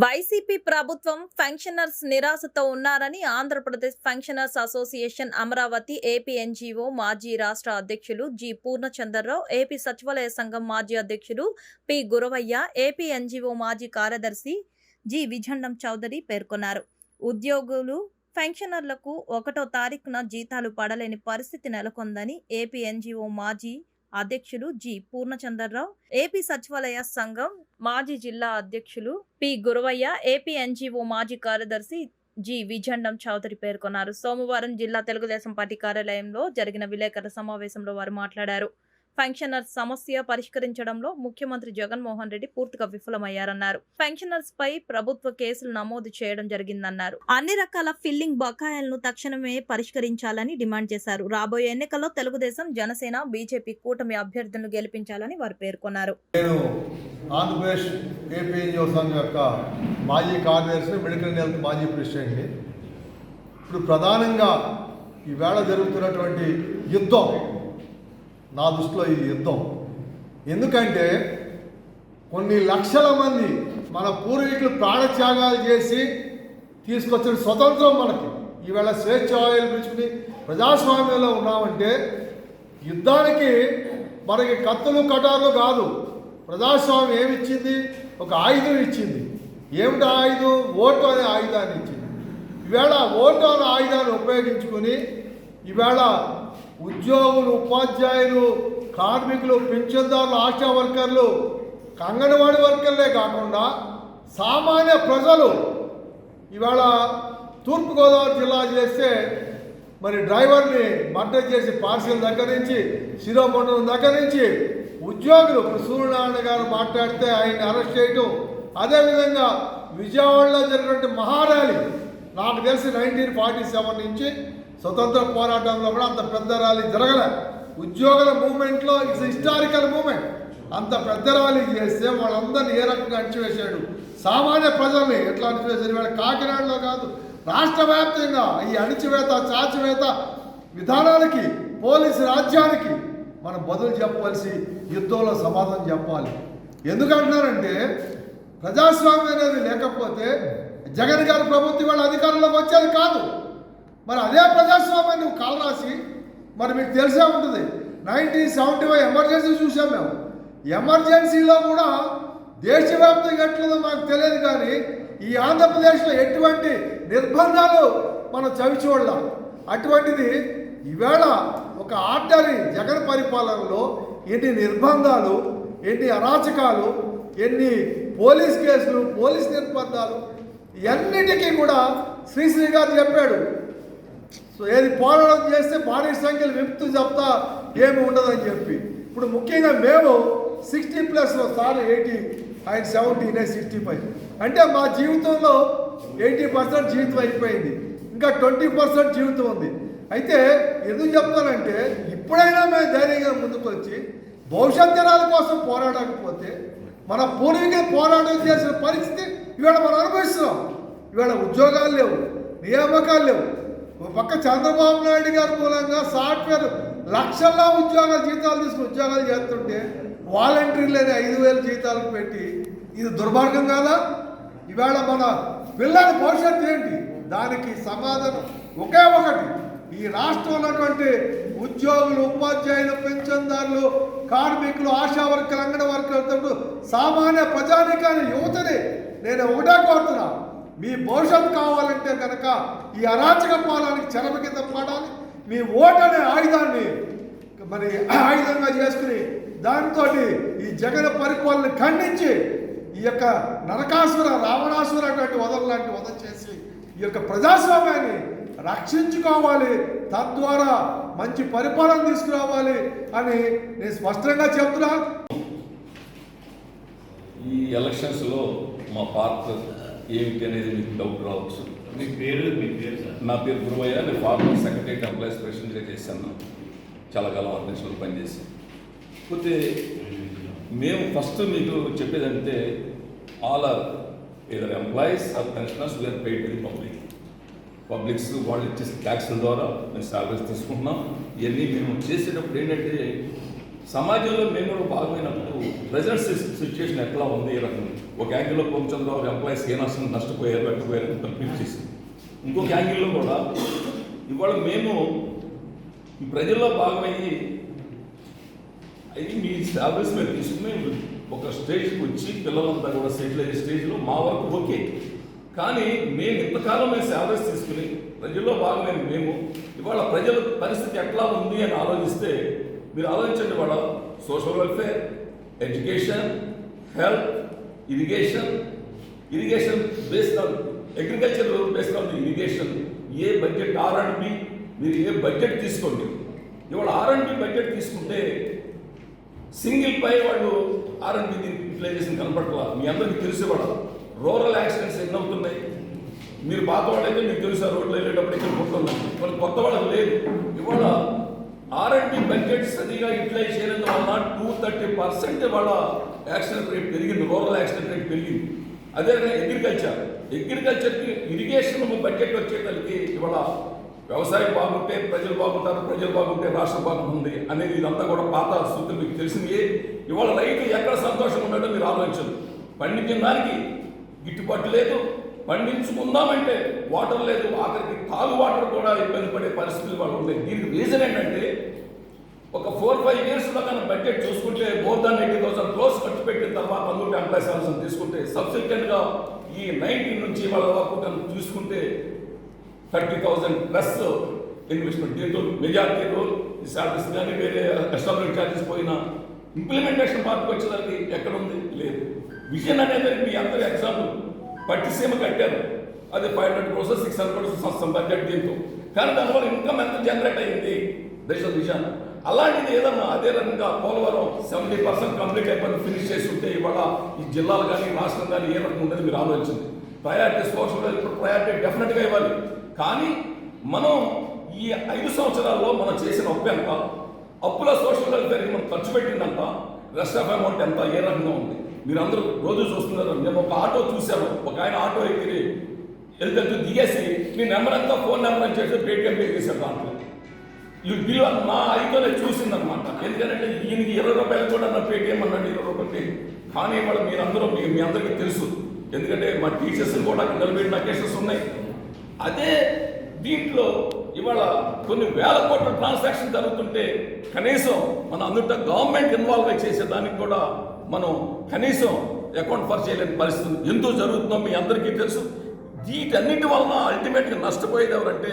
YCP ప్రభుత్వం pensioners నిరాశతో ఉన్నారని Andhra Pradesh pensioners association Amaravati AP NGO మాజీ రాష్ట్ర అధ్యక్షులు జి పూర్ణచంద్రరావు ఏపీ సచివాలయ సంఘం మాజీ అధ్యక్షులు పి గురవయ్య ఏపీ ఎన్జీఓ మాజీ కార్యదర్శి జి విజండం చౌదరి పేర్కొన్నారు. ఉద్యోగులు పెన్షనర్లకు ఒకటో తారీఖున జీతాలు పడలేని పరిస్థితి నెలకొందని ఏపీ ఎన్జీఓ మాజీ అధ్యక్షులు జి పూర్ణచంద్రరావు ఏపీ సచివాలయ సంఘం మాజీ జిల్లా అధ్యక్షులు పి. గురవయ్య ఏపీ ఎన్జీఓ మాజీ కార్యదర్శి జి. విజండం చౌదరి పేర్కొన్నారు. సోమవారం జిల్లా తెలుగుదేశం పార్టీ కార్యాలయంలో జరిగిన విలేకరుల సమావేశంలో వారు మాట్లాడారు. పెన్షనర్స్ సమస్య పరిష్కరించడంలో ముఖ్యమంత్రి జగన్మోహన్ రెడ్డి పూర్తిగా విఫలమయ్యారన్నారు. పెన్షనర్స్ పై ప్రభుత్వ కేసులు నమోదు చేయడం జరిగిందన్నారు. అన్ని రకాల ఫిల్లింగ్ బకాయిలను తక్షణమే పరిష్కరించాలని డిమాండ్ చేశారు. రాబోయే ఎన్నికల్లో తెలుగుదేశం జనసేన బీజేపీ కూటమి అభ్యర్థులను గెలిపించాలని వారు పేర్కొన్నారు. నేను ఆంధ్రప్రదేశ్ సంఘం యొక్క మాజీ కార్యదర్శి మెడికల్ హెల్త్ మాజీ ప్రెసిడెంట్ని ఇప్పుడు ప్రధానంగా ఈవేళ జరుగుతున్నటువంటి యుద్ధం నా దృష్టిలో ఇది యుద్ధం. ఎందుకంటే కొన్ని లక్షల మంది మన పూర్వీకులు ప్రాణత్యాగాలు చేసి తీసుకొచ్చిన స్వతంత్రం మనకి. ఈవేళ స్వేచ్ఛ ఆయులు పిలుచుకుని ప్రజాస్వామ్యంలో ఉన్నామంటే యుద్ధానికి మనకి కత్తులు కటార్లు కాదు. ప్రజాస్వామ్యం ఏమిచ్చింది? ఒక ఆయుధం ఇచ్చింది. ఏమిటి ఆయుధం? ఓటు అనే ఆయుధాన్ని ఇచ్చింది. ఈవేళ ఓటు అనే ఆయుధాన్ని ఉపయోగించుకుని ఈవేళ ఉద్యోగులు ఉపాధ్యాయులు కార్మికులు పింఛన్దారులు ఆశా వర్కర్లు అంగన్వాడీ వర్కర్లే కాకుండా సామాన్య ప్రజలు ఇవాళ తూర్పుగోదావరి జిల్లా చేస్తే మరి డ్రైవర్ని మర్డర్ చేసి పార్సిల్ దగ్గర నుంచి శిరోమండలం దగ్గర నుంచి ఉద్యోగులు ఇప్పుడు సూర్యనారాయణ గారు మాట్లాడితే ఆయన్ని అరెస్ట్ చేయటం. అదేవిధంగా విజయవాడలో జరిగినటువంటి మహారాలి నాకు తెలిసి నైన్టీన్ ఫార్టీ సెవెన్ నుంచి స్వతంత్ర పోరాటంలో కూడా అంత పెద్ద ర్యాలీ జరగలే. ఉద్యోగుల మూమెంట్లో ఇట్స్ హిస్టారికల్ మూమెంట్ అంత పెద్ద ర్యాలీ చేస్తే వాళ్ళందరినీ ఏ రకంగా అణచివేశాడు? సామాన్య ప్రజల్ని ఎట్లా అణచివేశాడు ఇవాళ కాకినాడలో కాదు రాష్ట్ర వ్యాప్తంగా ఈ అణిచివేత చాచివేత విధానానికి పోలీసు రాజ్యానికి మనం బదులు చెప్పవలసి యుద్ధంలో సమాధానం చెప్పాలి. ఎందుకంటున్నారంటే ప్రజాస్వామ్యం అనేది లేకపోతే జగన్ గారి ప్రభుత్వం వాళ్ళ అధికారంలోకి వచ్చేది కాదు. మరి అదే ప్రజాస్వామ్యాన్ని నువ్వు కాలరాసి మరి మీకు తెలిసే ఉంటుంది. నైన్టీన్ సెవెంటీ ఫైవ్ ఎమర్జెన్సీ చూసాం మేము. ఎమర్జెన్సీలో కూడా దేశవ్యాప్తంగా ఎట్లుందో మాకు తెలియదు కానీ ఈ ఆంధ్రప్రదేశ్లో ఎటువంటి నిర్బంధాలు మనం చవి చూడలేం అటువంటిది ఈవేళ ఒక ఆర్డరీ జగన్ పరిపాలనలో ఎన్ని నిర్బంధాలు ఎన్ని అరాచకాలు ఎన్ని పోలీస్ కేసులు పోలీస్ నిర్బంధాలు ఇవన్నిటికీ కూడా శ్రీశ్రీ గారు చెప్పాడు. సో ఏది పోరాటం చేస్తే భారీ సంఖ్యలు విముక్తు చెప్తా ఏమి ఉండదని చెప్పి. ఇప్పుడు ముఖ్యంగా మేము సిక్స్టీ ప్లస్ సార్ ఎయిటీ ఆయన సెవెంటీ నేను సిక్స్టీ ఫైవ్. అంటే మా జీవితంలో ఎయిటీ పర్సెంట్ జీవితం అయిపోయింది. ఇంకా ట్వంటీ పర్సెంట్ జీవితం ఉంది. అయితే ఎందుకు చెప్తానంటే ఇప్పుడైనా మేము ధైర్యంగా ముందుకు వచ్చి భవిష్యత్ జనాల కోసం పోరాడకపోతే మన పూర్వీకులు పోరాటం చేసిన పరిస్థితి ఇవాళ మనం అనుభవిస్తున్నాం. ఇవాళ ఉద్యోగాలు లేవు నియామకాలు లేవు. ఒక పక్క చంద్రబాబు నాయుడు గారి మూలంగా సాఫ్ట్వేర్ లక్షల్లో ఉద్యోగాలు జీతాలు తీసుకుని ఉద్యోగాలు చేస్తుంటే వాలంటీర్లని ఐదు వేల జీతాలకు పెట్టి ఇది దుర్మార్గం కాదా? ఇవాళ మన పిల్లల భవిష్యత్తు ఏంటి? దానికి సమాధానం ఒకే ఒకటి. ఈ రాష్ట్రంలో ఉన్నటువంటి ఉద్యోగులు ఉపాధ్యాయులు పెన్షన్దారులు కార్మికులు ఆశా వర్కర్లు అంగన వర్కర్లు సామాన్య ప్రజానికాన్ని యువతని నేను ఒకటే కోరుతున్నా. మీ భవిష్యత్తు కావాలంటే కనుక ఈ అరాచక పాలనకి చెరమ కింద పడాలి. మీ ఓటు అనే ఆయుధాన్ని మరి ఆయుధంగా చేసుకుని దాంతో ఈ జగన్ పరిపాలన ఖండించి ఈ యొక్క నరకాసుర రావణాసుర అటువంటి వదల లాంటి వద చేసి ఈ యొక్క ప్రజాస్వామ్యాన్ని రక్షించుకోవాలి. తద్వారా మంచి పరిపాలన తీసుకురావాలి అని నేను స్పష్టంగా చెప్తున్నా ఈ ఎలక్షన్స్లో మా పార్టీ ఏమిటి అనేది మీకు డౌట్ రావచ్చు. మీ పేరు మీ పేరు సార్? నా పేరు గురువయ్య నేను ఫార్మర్ సెక్రటరీ ఎంప్లాయీస్ ప్రెసిడెంట్గా చేశాను. చాలా కాలం ఆర్గనైజేషన్లో పనిచేసి. పోతే మేము ఫస్ట్ మీకు చెప్పేదంటే all are either employees are pensioners we are paid to the public publics వాళ్ళు ఇచ్చే ట్యాక్స్ల ద్వారా మేము సాలరీస్ తీసుకుంటున్నాం. ఇవన్నీ మేము చేసేటప్పుడు ఏంటంటే సమాజంలో మేము కూడా భాగమైనప్పుడు ప్రజెంట్ సిచ్యుయేషన్ ఎట్లా ఉంది ఈ రకంగా. ఒక యాంగిల్లో పూర్ణచంద్రరావు ఎంప్లాయీస్ ఏ నష్టం నష్టపోయారు పెట్టపోయారు అని కంప్లీట్ చేసింది. ఇంకొక యాంగిల్లో కూడా ఇవాళ మేము ఈ ప్రజల్లో భాగమయ్యి అది మీ శాలరీస్ మీద తీసుకుని ఒక స్టేజ్కి వచ్చి పిల్లలంతా కూడా సెటిల్ అయ్యే స్టేజ్లో మా వరకు ఓకే. కానీ మేము ఇంతకాలం మేము శాలరీస్ తీసుకుని ప్రజల్లో భాగమైన మేము ఇవాళ ప్రజల పరిస్థితి ఎట్లా ఉంది అని ఆలోచిస్తే మీరు ఆలోచించండి వాళ్ళ social welfare education health irrigation irrigation base on agriculture based on irrigation A budget R and B మీరు ఏ బడ్జెట్ తీసుకోండి. ఇవాళ ఆర్ అండ్ బి బడ్జెట్ తీసుకుంటే సింగిల్ పై వాళ్ళు ఆర్ అండ్ బి యూటిలైజేషన్ కనపడట్లా. మీ అందరికీ తెలిసి రూరల్ యాక్సిడెంట్స్ ఎన్ని అవుతున్నాయి? మీరు పాత వాళ్ళైతే మీకు తెలుసు రోడ్లు వెళ్ళేటప్పుడు ఇక్కడ కొట్టున్నాం వాళ్ళు కొత్త వాళ్ళకి లేదు. ఇవాళ ఆర్ఎండ్బి బడ్జెట్ సరిగా యూటిలైజ్ చేయనందువల్ల టూ థర్టీ పర్సెంట్ వాళ్ళ యాక్సిడెంట్ రేట్ పెరిగింది రూరల్ యాక్సిడెంట్ రేట్ పెరిగింది. అదేవిధంగా అగ్రికల్చర్ అగ్రికల్చర్కి ఇరిగేషన్ బడ్జెట్ వచ్చేసరికి ఇవాళ వ్యవసాయం బాగుంటే ప్రజలు బాగుంటారు ప్రజలు బాగుంటే రాష్ట్రం బాగుంటుంది అనేది ఇదంతా కూడా పాత సూత్రం మీకు తెలిసింది. ఇవాళ రైతు ఎక్కడ సంతోషం ఉన్నాడో మీరు ఆలోచించదు పండించిన దానికి గిట్టుబాటు లేదు పండించుకుందామంటే వాటర్ లేదు ఆఖరికి తాగు వాటర్ కూడా ఇబ్బంది పడే పరిస్థితులు వాళ్ళు ఉంటాయి దీనికి రీజన్ ఏంటంటే ఒక ఫోర్ ఫైవ్ ఇయర్స్లో కానీ బడ్జెట్ చూసుకుంటే more than eighty thousand crores ఖర్చు పెట్టిన తర్వాత అందుకు ఎంప్లాయ్ సాలరీస్ తీసుకుంటే సబ్సిక్వెంట్గా ఈ నైన్టీన్ నుంచి వాళ్ళ వరకు కనుక చూసుకుంటే థర్టీ థౌసండ్ ప్లస్ ఇన్వెస్ట్మెంట్ దీంతో మెజార్టీ రోల్ ఈ సాలరీస్ కానీ వేరే ఎస్టాబ్లిష్ ఛార్జెస్ పోయినా ఇంప్లిమెంటేషన్ పార్ట్కి వచ్చేదానికి ఎక్కడ ఉంది? లేదు. విజన్ అనేది మీ అందరి ఎగ్జాంపుల్ పట్టిసీమ కట్టారు. అది five hundred crores six hundred crores వస్తాం బడ్జెట్ దీంతో. కానీ దానివల్ల ఇన్కమ్ ఎంత జనరేట్ అయ్యింది దేశ దిశాన అలాంటిది ఏదన్నా అదే రకంగా పోలవరం సెవెంటీ పర్సెంట్ కంప్లీట్ అయిపోయింది ఫినిష్ చేసి ఉంటే ఇవాళ ఈ జిల్లాలు కానీ రాష్ట్రం కానీ ఏ రకంగా ఉండేది మీరు ఆలోచించింది ప్రయారిటీ సోషల్ ఇప్పుడు ప్రయారిటీ డెఫినెట్గా ఇవ్వాలి. కానీ మనం ఈ ఐదు సంవత్సరాల్లో మనం చేసిన అప్పు ఎంత? అప్పుల సోషల్ వెల్ఫేర్కి మనం ఖర్చు పెట్టిందంట రెస్ట్ ఆఫ్ అమౌంట్ ఎంత? ఏ రకంగా ఉంది? మీరు అందరూ రోజు చూస్తున్నారు. మేము ఒక ఆటో చూశాను ఒక ఆయన ఆటో ఎక్కి వెళ్తే దిగేసి మీ నెంబర్ అంతా ఫోన్ నెంబర్ అని చెప్పి పేటిఎం పే చేశారు దాంట్లో. ఈ బిల్ నా ఐదోనే చూసిందనమాట ఎందుకంటే ఈయనకి ఇరవై రూపాయలు కూడా నా పేటిఎం అన్నాడు ఇరవై రూపాయలు కానీ ఇవాళ మీరందరూ మీ మీ అందరికీ తెలుసు. ఎందుకంటే మా టీచర్స్ కూడా నిలబెట్టిన కేసెస్ ఉన్నాయి. అదే దీంట్లో ఇవాళ కొన్ని వేల కోట్ల ట్రాన్సాక్షన్ జరుగుతుంటే కనీసం మన అందుట గవర్నమెంట్ ఇన్వాల్వ్ చేసేదానికి కూడా మనం కనీసం అకౌంట్ ఫర్ చేయలేని పరిస్థితి ఎందుకు జరుగుతుందో మీ అందరికీ తెలుసు. వీటన్నిటి వలన అల్టిమేట్గా నష్టపోయేది ఎవరంటే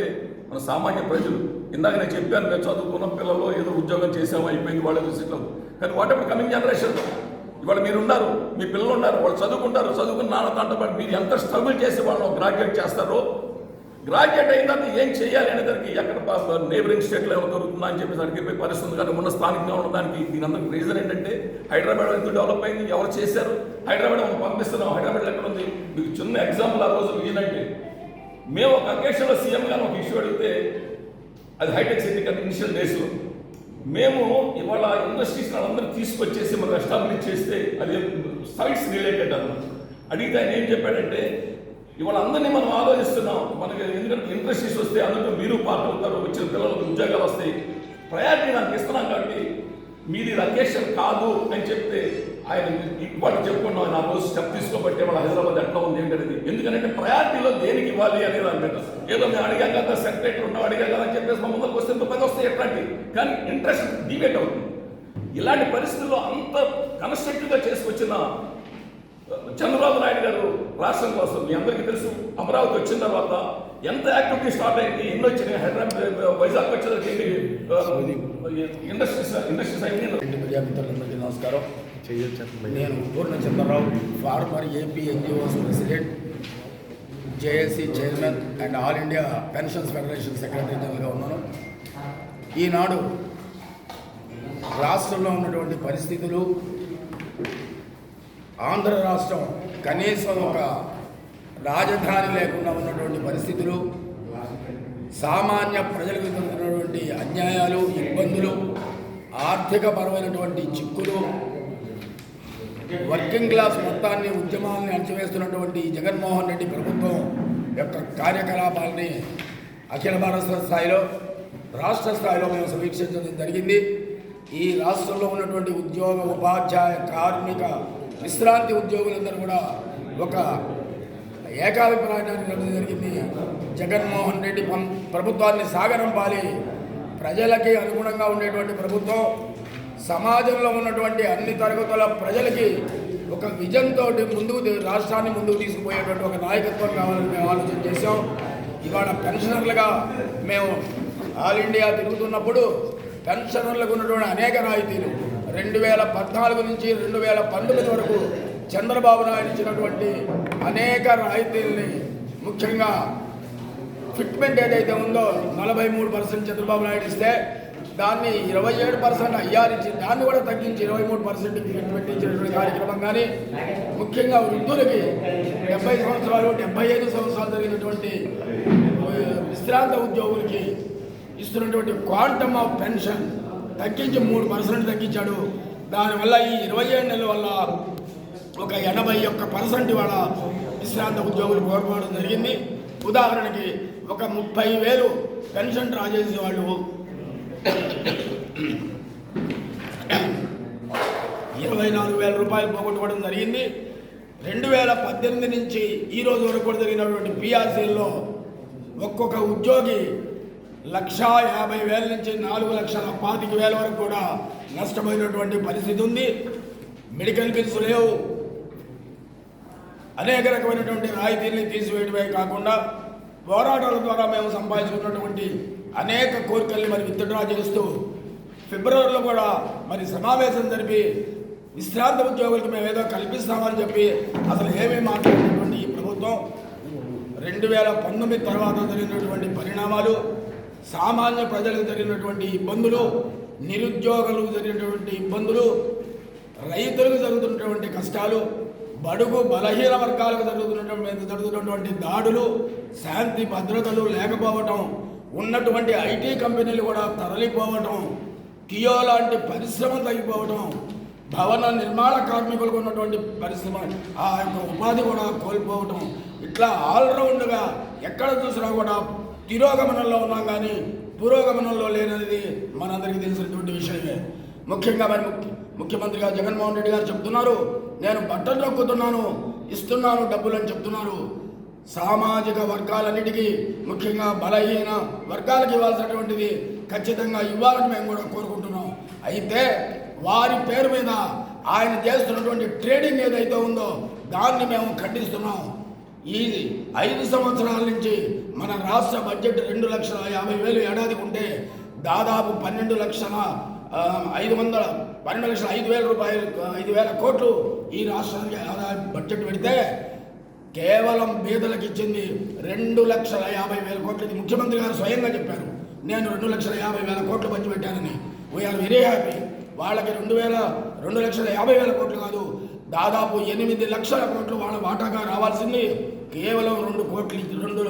మన సామాన్య ప్రజలు. ఇందాక నేను చెప్పాను మేము చదువుకున్న పిల్లలు ఏదో ఉద్యోగం చేసామో అయిపోయింది వాళ్ళ విజిట్లో కానీ వాట్ ఎవర్ కమింగ్ జనరేషన్ ఇవాళ మీరు ఉన్నారు మీ పిల్లలు ఉన్నారు వాళ్ళు చదువుకుంటారు చదువుకుని నాన్న తంటపడి మీరు ఎంత స్ట్రగుల్ చేసి వాళ్ళు గ్రాడ్యుయేట్ చేస్తారో గ్రాడ్యుయేట్ అయిన తర్వాత ఏం చేయాలి అనే దానికి ఎక్కడ నేబరింగ్ స్టేట్లో ఎవరు దొరుకుతుందా అని చెప్పి దానికి పోయి పరిస్థితుంది కానీ ఉన్న స్థానికంగా ఉండడానికి దీని అందరికి రీజన్ ఏంటంటే హైదరాబాద్ ఎందుకు డెవలప్ అయింది? ఎవరు చేశారు? హైదరాబాద్ మనం పంపిస్తున్నాం హైదరాబాద్ ఎక్కడ ఉంది? మీకు చిన్న ఎగ్జాంపుల్ ఆ రోజు ఏంటంటే మేము ఒక అకేషన్లో సీఎం గారు ఒక ఇష్యూ అడిగితే అది హైటెక్ సిటీ కానీ ఇనిషియల్ డేస్లో మేము ఇవాళ ఇండస్ట్రీస్ అందరూ తీసుకొచ్చేసి మనం ఎస్టాబ్లిష్ చేస్తే అది సైట్స్ రిలేటెడ్ అన్నమాట. అడిగితే ఆయన ఏం చెప్పాడంటే ఇవాళ అందరినీ మనం ఆలోచిస్తున్నాం. మనకి ఎందుకంటే ఇండస్ట్రీస్ వస్తే అందరూ మీరు పార్ట్ అవుతారు వచ్చిన పిల్లలకు ఉద్యోగాలు వస్తాయి. ప్రయారిటీ నాకు ఇస్తున్నాం కాబట్టి మీది లొకేషన్ కాదు అని చెప్తే ఆయన ఇప్పటి చెప్పుకున్నాం. నా రోజు స్టెప్ తీసుకోబట్టే వాళ్ళ హైదరాబాద్ ఎట్లా ఉంది ఏంటనేది. ఎందుకంటే ప్రయారిటీలో దేనికి ఇవ్వాలి అనేది అనమాట ఏదో మేము అడిగాం కదా సెక్రటరీ ఉన్నాం అడిగాం కదా అని చెప్పేసి మా ముందరకు వస్తే ఇంత పది వస్తాయి ఎట్లాంటి? కానీ ఇంట్రెస్ట్ డిబేట్ అవుతుంది. ఇలాంటి పరిస్థితుల్లో అంత కన్స్ట్రక్టివ్గా చేసుకొచ్చిన చంద్రబాబు నాయుడు గారు రాష్ట్రం కోసం మీ అందరికీ తెలుసు అమరావతి వచ్చిన తర్వాత ఎంత యాక్టివిటీ స్టార్ట్ అయింది ఎన్ని వచ్చినాయి హైదరాబాద్ వైజాగ్ వచ్చేసరికి ఇండస్ట్రీస్ ఇండస్ట్రీస్ అయింది ఇంటి నమస్కారం. నేను Purnachandra Rao former AP NGOs president JAC chairman and all India pensions federation secretary జనరల్గా ఉన్నాను. ఈనాడు రాష్ట్రంలో ఉన్నటువంటి పరిస్థితులు ఆంధ్ర రాష్ట్రం కనీసం ఒక రాజధాని లేకుండా ఉన్నటువంటి పరిస్థితులు సామాన్య ప్రజలకు ఉన్నటువంటి అన్యాయాలు ఇబ్బందులు ఆర్థికపరమైనటువంటి చిక్కులు వర్కింగ్ క్లాస్ మొత్తాన్ని ఉద్యమాలను అణచివేస్తున్నటువంటి జగన్మోహన్ రెడ్డి ప్రభుత్వం యొక్క కార్యకలాపాలని అఖిల భారత స్థాయిలో రాష్ట్ర స్థాయిలో మేము సమీక్షించడం జరిగింది. ఈ రాష్ట్రంలో ఉన్నటువంటి ఉద్యోగ ఉపాధ్యాయ కార్మిక విశ్రాంతి ఉద్యోగులందరూ కూడా ఒక ఏకాభిప్రాయాన్ని ఇవ్వడం జరిగింది. జగన్మోహన్ రెడ్డి ప్రభుత్వాన్ని సాగరంపాలి ప్రజలకి అనుగుణంగా ఉండేటువంటి ప్రభుత్వం సమాజంలో ఉన్నటువంటి అన్ని తరగతుల ప్రజలకి ఒక విజన్తో ముందుకు రాష్ట్రాన్ని ముందుకు తీసుకుపోయేటువంటి ఒక నాయకత్వం కావాలని మేము ఆలోచన చేశాం. ఇవాళ పెన్షనర్లుగా మేము ఆల్ ఇండియా తిరుగుతున్నప్పుడు పెన్షనర్లకు ఉన్నటువంటి అనేక రాయితీలు రెండు వేల పద్నాలుగు నుంచి రెండు వేల పంతొమ్మిది వరకు చంద్రబాబు నాయుడు ఇచ్చినటువంటి అనేక రాయితీల్ని ముఖ్యంగా ఫిట్మెంట్ ఏదైతే ఉందో నలభై మూడు పర్సెంట్ చంద్రబాబు నాయుడు ఇస్తే దాన్ని ఇరవై ఏడు పర్సెంట్ అయ్యారించి దాన్ని కూడా తగ్గించి ఇరవై మూడు పర్సెంట్కి ఫిట్మెంట్ ఇచ్చినటువంటి కార్యక్రమం కానీ ముఖ్యంగా వృద్ధులకి డెబ్బై సంవత్సరాలు డెబ్బై ఐదు సంవత్సరాలు జరిగినటువంటి విశ్రాంత ఉద్యోగులకి ఇస్తున్నటువంటి క్వాంటమ్ ఆఫ్ పెన్షన్ తగ్గించి మూడు పర్సెంట్ తగ్గించాడు. దానివల్ల ఈ ఇరవై ఏడు నెలల వల్ల ఒక ఎనభై ఒక్క పర్సెంట్ వాళ్ళ విశ్రాంత ఉద్యోగులు కోల్పోవడం జరిగింది. ఉదాహరణకి ఒక ముప్పై వేలు పెన్షన్ డ్రా చేసే వాళ్ళు ఇరవై నాలుగు వేల రూపాయలు పోగొట్టుకోవడం జరిగింది. రెండు వేల పద్దెనిమిది నుంచి ఈ రోజు వరకు కూడా జరిగినటువంటి పిఆర్సీల్లో ఒక్కొక్క ఉద్యోగి లక్షా యాభై వేల నుంచి నాలుగు లక్షల పాతిక వేల వరకు కూడా నష్టపోయినటువంటి పరిస్థితి ఉంది. మెడికల్ బిల్స్ లేవు. అనేక రకమైనటువంటి రాయితీల్ని తీసివేయడమే కాకుండా పోరాటాల ద్వారా మేము సంపాదించుకున్నటువంటి అనేక కోరికల్ని మరి విత్డ్రా చేస్తూ ఫిబ్రవరిలో కూడా మరి సమావేశం జరిపి విశ్రాంత ఉద్యోగులకు మేము ఏదో కల్పిస్తామని చెప్పి అసలు ఏమీ మాట్లాడినటువంటి ఈ ప్రభుత్వం రెండు వేల పంతొమ్మిది తర్వాత జరిగినటువంటి పరిణామాలు సామాన్య ప్రజలకు జరిగినటువంటి ఇబ్బందులు నిరుద్యోగులకు జరిగినటువంటి ఇబ్బందులు రైతులకు జరుగుతున్నటువంటి కష్టాలు బడుగు బలహీన వర్గాలకు జరుగుతున్నటువంటి జరుగుతున్నటువంటి దాడులు శాంతి భద్రతలు లేకపోవటం ఉన్నటువంటి ఐటీ కంపెనీలు కూడా తరలిపోవటం కియో లాంటి పరిశ్రమ తగ్గిపోవటం భవన నిర్మాణ కార్మికులకు ఉన్నటువంటి పరిశ్రమ ఆ యొక్క ఉపాధి కూడా కోల్పోవటం ఇట్లా ఆల్రౌండ్గా ఎక్కడ చూసినా కూడా తిరోగమనంలో ఉన్నాం కానీ పురోగమనంలో లేనది మనందరికీ తెలిసినటువంటి విషయమే. ముఖ్యంగా మరి ముఖ్యమంత్రిగా జగన్మోహన్ రెడ్డి గారు చెప్తున్నారు నేను బట్టలు నొక్కుతున్నాను ఇస్తున్నాను డబ్బులు అని చెప్తున్నారు. సామాజిక వర్గాలన్నిటికీ ముఖ్యంగా బలహీన వర్గాలకు ఇవ్వాల్సినటువంటిది ఖచ్చితంగా ఇవ్వాలని మేము కూడా కోరుకుంటున్నాం. అయితే వారి పేరు మీద ఆయన చేస్తున్నటువంటి ట్రేడింగ్ ఏదైతే ఉందో దాన్ని మేము ఖండిస్తున్నాం. ఈ ఐదు సంవత్సరాల నుంచి మన రాష్ట్ర బడ్జెట్ రెండు లక్షల యాభై వేలు ఏడాదికి ఉంటే దాదాపు పన్నెండు లక్షల ఐదు వందల పన్నెండు లక్షల ఐదు వేల రూపాయలు ఐదు వేల కోట్లు ఈ రాష్ట్రానికి ఆదాయ బడ్జెట్ పెడితే కేవలం బీదలకు ఇచ్చింది రెండు లక్షల యాభై వేల కోట్లు. ఇది ముఖ్యమంత్రి గారు స్వయంగా చెప్పారు. నేను రెండు లక్షల యాభై వేల కోట్లు పంచిపెట్టానని. వీఆర్ వెరీ హ్యాపీ వాళ్ళకి రెండు వేల రెండు లక్షల యాభై వేల కోట్లు కాదు దాదాపు ఎనిమిది లక్షల కోట్లు వాళ్ళ వాటాగా రావాల్సింది. కేవలం రెండు కోట్లు రెండు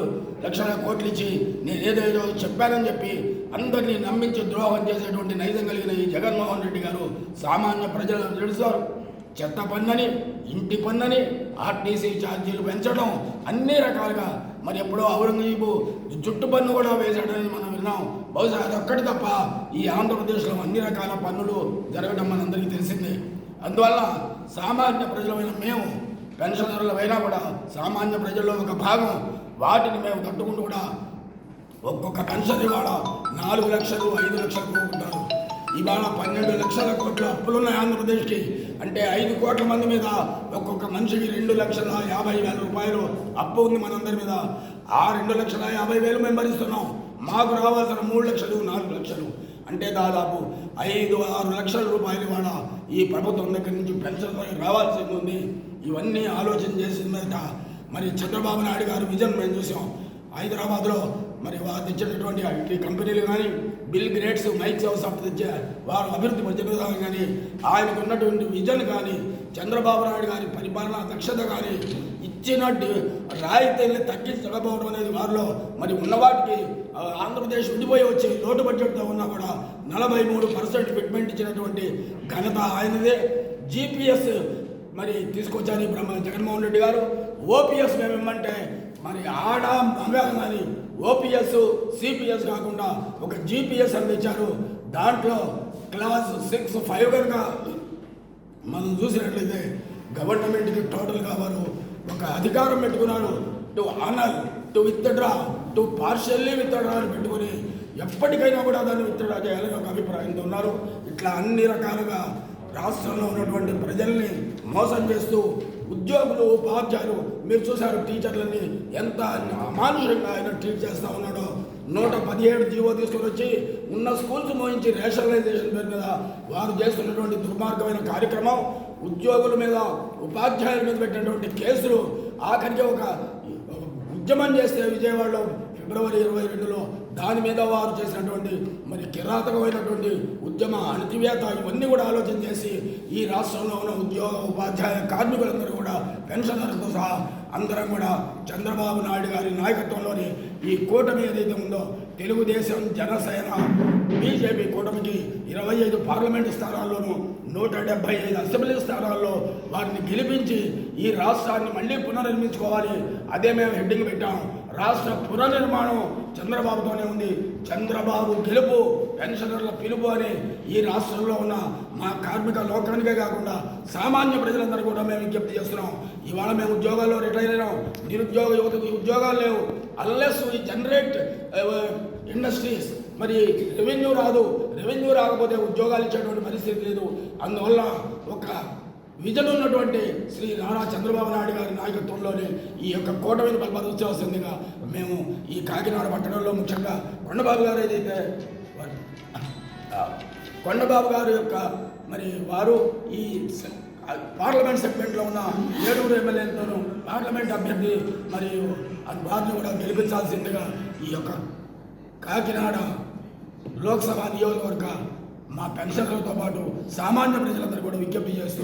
లక్షల కోట్లు ఇచ్చి నేనేదేదో చెప్పానని చెప్పి అందరినీ నమ్మించి ద్రోహం చేసేటువంటి నైజం కలిగిన ఈ జగన్మోహన్ రెడ్డి గారు సామాన్య ప్రజలను తెలుస్తారు చెత్త పన్నని ఇంటి పన్నని ఆర్టీసీ ఛార్జీలు పెంచడం అన్ని రకాలుగా మరి ఎప్పుడో ఔరంగజీబు జుట్టు పన్ను కూడా వేశాడని మనం విన్నాం. బహుశా అదొక్కటి తప్ప ఈ ఆంధ్రప్రదేశ్లో అన్ని రకాల పన్నులు జరగడం మనందరికీ తెలిసిందే. అందువల్ల సామాన్య ప్రజలమైన మేము పెన్షనర్లమైనా కూడా సామాన్య ప్రజల్లో ఒక భాగం వాటిని మేము కట్టుకుంటూ కూడా ఒక్కొక్క పెన్షన్ ఇవాళ నాలుగు లక్షలు ఐదు లక్షలు కోరుకుంటారు ఇవాళ పన్నెండు లక్షల కోట్ల అప్పులున్నాయి ఆంధ్రప్రదేశ్కి. అంటే ఐదు కోట్ల మంది మీద ఒక్కొక్క మనిషికి రెండు లక్షల యాభై వేల రూపాయలు అప్పు ఉంది మనందరి మీద. ఆ రెండు లక్షల యాభై వేలు మేము భరిస్తున్నాం. మాకు రావాల్సిన మూడు లక్షలు నాలుగు లక్షలు. అంటే దాదాపు ఐదు ఆరు లక్షల రూపాయలు ఇవాళ ఈ ప్రభుత్వం దగ్గర నుంచి పెన్షన్ రావాల్సింది ఉంది. ఇవన్నీ ఆలోచన చేసిన మీద మరి చంద్రబాబు నాయుడు గారు విజన్ మేము చూసాం. హైదరాబాద్లో మరి వారు తెచ్చినటువంటి ఐటీ కంపెనీలు కానీ బిల్ గ్రేట్స్ మైక్రోసాఫ్ట్ తెచ్చే వారు అభివృద్ధి మధ్యప్రదేశ్ కానీ ఆయనకు ఉన్నటువంటి విజన్ కానీ చంద్రబాబు నాయుడు గారి పరిపాలనా దక్షత కానీ ఇచ్చిన రాయితీని తగ్గించకపోవడం అనేది వారిలో మరి ఉన్నవాటికి ఆంధ్రప్రదేశ్ ఉండిపోయి వచ్చే లోటు బడ్జెట్తో ఉన్నా కూడా నలభై మూడు పర్సెంట్ ఫిట్మెంట్ ఇచ్చినటువంటి ఘనత ఆయనదే. జీపీఎస్ మరి తీసుకొచ్చారు ఈ బ్రహ్మ జగన్మోహన్ రెడ్డి గారు. ఓపీఎస్ మేము ఇమ్మంటే మరి ఆడ మగ అని ఓపీఎస్ సిపిఎస్ కాకుండా ఒక జీపీఎస్ అందించారు దాంట్లో క్లాస్ సిక్స్ ఫైవ్ కనుక మనం చూసినట్లయితే గవర్నమెంట్కి టోటల్గా వారు ఒక అధికారం పెట్టుకున్నాను. To honour to withdraw to partially withdraw అని పెట్టుకుని ఎప్పటికైనా కూడా దాన్ని విత్డ్రా చేయాలని ఒక అభిప్రాయంతో ఉన్నారు. ఇట్లా అన్ని రకాలుగా రాష్ట్రంలో ఉన్నటువంటి ప్రజల్ని మోసం చేస్తూ ఉద్యోగులు ఉపాధ్యాయులు మీరు చూశారు టీచర్లని ఎంత అమానుషంగా ఆయన ట్రీట్ చేస్తూ ఉన్నాడో. నూట పదిహేడు జీవో తీసుకొని వచ్చి ఉన్న స్కూల్స్ మోయించి రేషనలైజేషన్ పేరు మీద వారు చేస్తున్నటువంటి దుర్మార్గమైన కార్యక్రమం. ఉద్యోగుల మీద ఉపాధ్యాయుల మీద పెట్టినటువంటి కేసులు ఆఖరికి ఒక ఉద్యమం చేస్తే విజయవాడలో ఫిబ్రవరి ఇరవై రెండులో దాని మీద వారు చేసినటువంటి మరి కిరాతకమైనటువంటి ఉద్యమ అణితివేత ఇవన్నీ కూడా ఆలోచన చేసి ఈ రాష్ట్రంలో ఉన్న ఉద్యోగ ఉపాధ్యాయ కార్మికులందరూ కూడా పెన్షనర్లతో సహా అందరం కూడా చంద్రబాబు నాయుడు గారి నాయకత్వంలోని ఈ కూటమి ఏదైతే ఉందో తెలుగుదేశం జనసేన బీజేపీ కూటమికి ఇరవై ఐదు పార్లమెంటు స్థానాల్లోనూ నూట డెబ్బై ఐదు అసెంబ్లీ స్థానాల్లో వారిని గెలిపించి ఈ రాష్ట్రాన్ని మళ్ళీ పునర్నిర్మించుకోవాలి. అదే మేము హెడ్డింగ్ పెట్టాము రాష్ట్ర పునర్నిర్మాణం చంద్రబాబుతోనే ఉంది. చంద్రబాబు గెలుపు పెన్షనర్ల పిలుపు అని ఈ రాష్ట్రంలో ఉన్న మా కార్మిక లోకానికే కాకుండా సామాన్య ప్రజలందరూ కూడా మేము విజ్ఞప్తి చేస్తున్నాం. ఇవాళ మేము ఉద్యోగాల్లో రిటైర్ అయినాం. నిరుద్యోగ యువతకు ఉద్యోగాలు లేవు. అల్లెస్ ఈ జనరేట్ ఇండస్ట్రీస్ మరి రెవెన్యూ రాదు. రెవెన్యూ రాకపోతే ఉద్యోగాలు ఇచ్చేటువంటి పరిస్థితి లేదు. అందువల్ల ఒక విజన్ ఉన్నటువంటి శ్రీ నారా చంద్రబాబు నాయుడు గారి నాయకత్వంలోనే ఈ యొక్క కూటమిని బలపరచాల్సిందిగా మేము ఈ కాకినాడ పట్టణంలో ముఖ్యంగా కొండబాబు గారు ఏదైతే కొండబాబు గారు యొక్క మరి వారు ఈ పార్లమెంట్ సెగ్మెంట్లో ఉన్న ఏడుగురు ఎమ్మెల్యేలతోనూ పార్లమెంట్ అభ్యర్థి మరియు వారిని కూడా గెలిపించాల్సిందిగా ఈ యొక్క కాకినాడ లోక్సభ నియోజకవర్గ మా పెన్షన్లతో పాటు సామాన్య ప్రజలందరూ కూడా విజ్ఞప్తి చేస్తూ